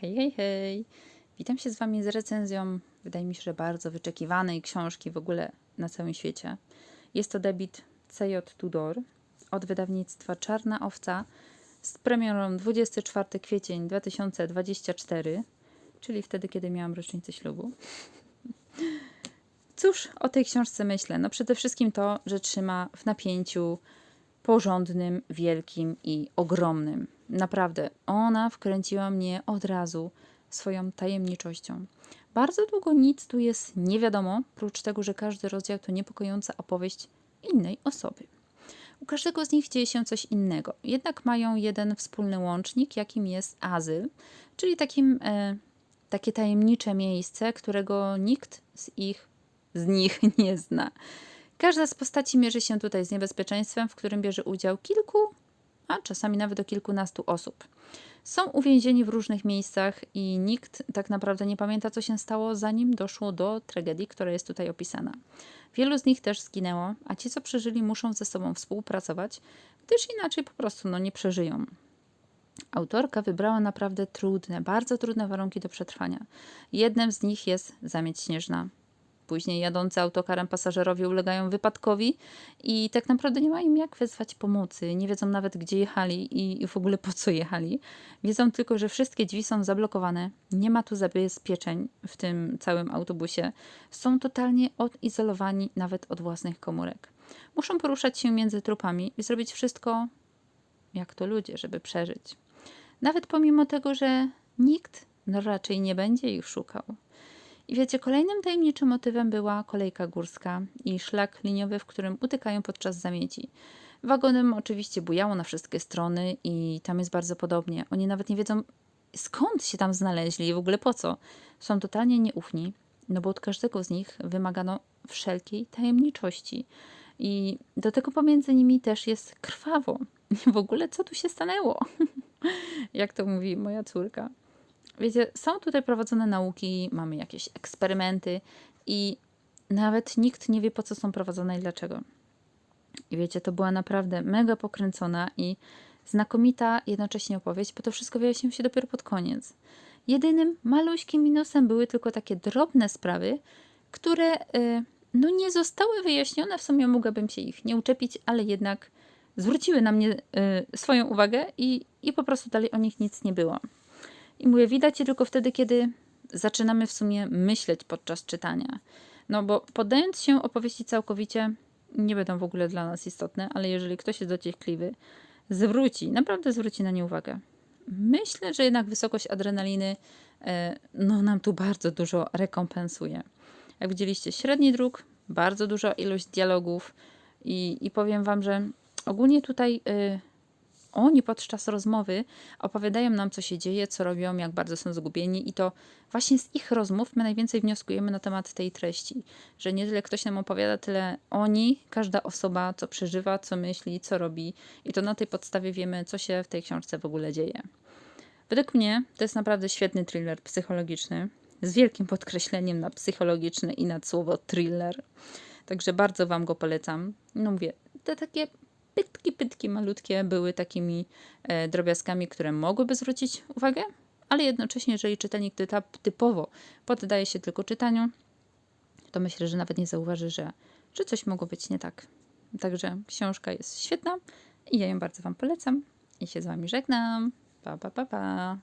Hej, hej, hej. Witam się z Wami z recenzją, wydaje mi się, że bardzo wyczekiwanej książki w ogóle na całym świecie. Jest to debit CJ Tudor od wydawnictwa Czarna Owca z premierą 24 kwiecień 2024, czyli wtedy, kiedy miałam rocznicę ślubu. Cóż o tej książce myślę? No przede wszystkim to, że trzyma w napięciu porządnym, wielkim i ogromnym. Naprawdę, ona wkręciła mnie od razu swoją tajemniczością. Bardzo długo nic tu jest nie wiadomo, prócz tego, że każdy rozdział to niepokojąca opowieść innej osoby. U każdego z nich dzieje się coś innego, jednak mają jeden wspólny łącznik, jakim jest azyl, czyli takim, e, takie tajemnicze miejsce, którego nikt z ich z nich nie zna. Każda z postaci mierzy się tutaj z niebezpieczeństwem, w którym bierze udział kilku, a czasami nawet do kilkunastu osób. Są uwięzieni w różnych miejscach i nikt tak naprawdę nie pamięta, co się stało, zanim doszło do tragedii, która jest tutaj opisana. Wielu z nich też zginęło, a ci, co przeżyli, muszą ze sobą współpracować, gdyż inaczej po prostu no, nie przeżyją. Autorka wybrała naprawdę trudne, bardzo trudne warunki do przetrwania. Jednym z nich jest zamieć śnieżna. Później jadący autokarem pasażerowie ulegają wypadkowi i tak naprawdę nie mają jak wezwać pomocy. Nie wiedzą nawet, gdzie jechali i, w ogóle po co jechali. Wiedzą tylko, że wszystkie drzwi są zablokowane. Nie ma tu zabezpieczeń w tym całym autobusie. Są totalnie odizolowani nawet od własnych komórek. Muszą poruszać się między trupami i zrobić wszystko, jak to ludzie, żeby przeżyć. Nawet pomimo tego, że nikt no raczej nie będzie ich szukał. I wiecie, kolejnym tajemniczym motywem była kolejka górska i szlak liniowy, w którym utykają podczas zamieci. Wagonem oczywiście bujało na wszystkie strony i tam jest bardzo podobnie. Oni nawet nie wiedzą, skąd się tam znaleźli i w ogóle po co. Są totalnie nieufni, no bo od każdego z nich wymagano wszelkiej tajemniczości. I do tego pomiędzy nimi też jest krwawo. W ogóle co tu się stanęło? Jak to mówi moja córka. Wiecie, są tutaj prowadzone nauki, mamy jakieś eksperymenty i nawet nikt nie wie, po co są prowadzone i dlaczego. I wiecie, to była naprawdę mega pokręcona i znakomita jednocześnie opowieść, bo to wszystko wyjaśniło się dopiero pod koniec. Jedynym maluśkim minusem były tylko takie drobne sprawy, które y, no nie zostały wyjaśnione. W sumie mogłabym się ich nie uczepić, ale jednak zwróciły na mnie y, swoją uwagę i, i po prostu dalej o nich nic nie było. I mówię, widać je tylko wtedy, kiedy zaczynamy w sumie myśleć podczas czytania. No bo poddając się opowieści całkowicie, nie będą w ogóle dla nas istotne, ale jeżeli ktoś jest dociekliwy, zwróci, naprawdę zwróci na nie uwagę. Myślę, że jednak wysokość adrenaliny e, no, nam tu bardzo dużo rekompensuje. Jak widzieliście, średni dróg, bardzo duża ilość dialogów i, i powiem Wam, że ogólnie tutaj y, oni podczas rozmowy opowiadają nam, co się dzieje, co robią, jak bardzo są zgubieni, i to właśnie z ich rozmów my najwięcej wnioskujemy na temat tej treści. Że nie tyle ktoś nam opowiada, tyle oni, każda osoba, co przeżywa, co myśli, co robi, i to na tej podstawie wiemy, co się w tej książce w ogóle dzieje. Według mnie to jest naprawdę świetny thriller psychologiczny, z wielkim podkreśleniem na psychologiczny i na słowo thriller. Także bardzo Wam go polecam. No mówię, te takie pytki, pytki malutkie były takimi e, drobiazgami, które mogłyby zwrócić uwagę, ale jednocześnie, jeżeli czytelnik typowo poddaje się tylko czytaniu, to myślę, że nawet nie zauważy, że, że coś mogło być nie tak. Także książka jest świetna i ja ją bardzo Wam polecam i się z Wami żegnam. Pa, pa, pa, pa.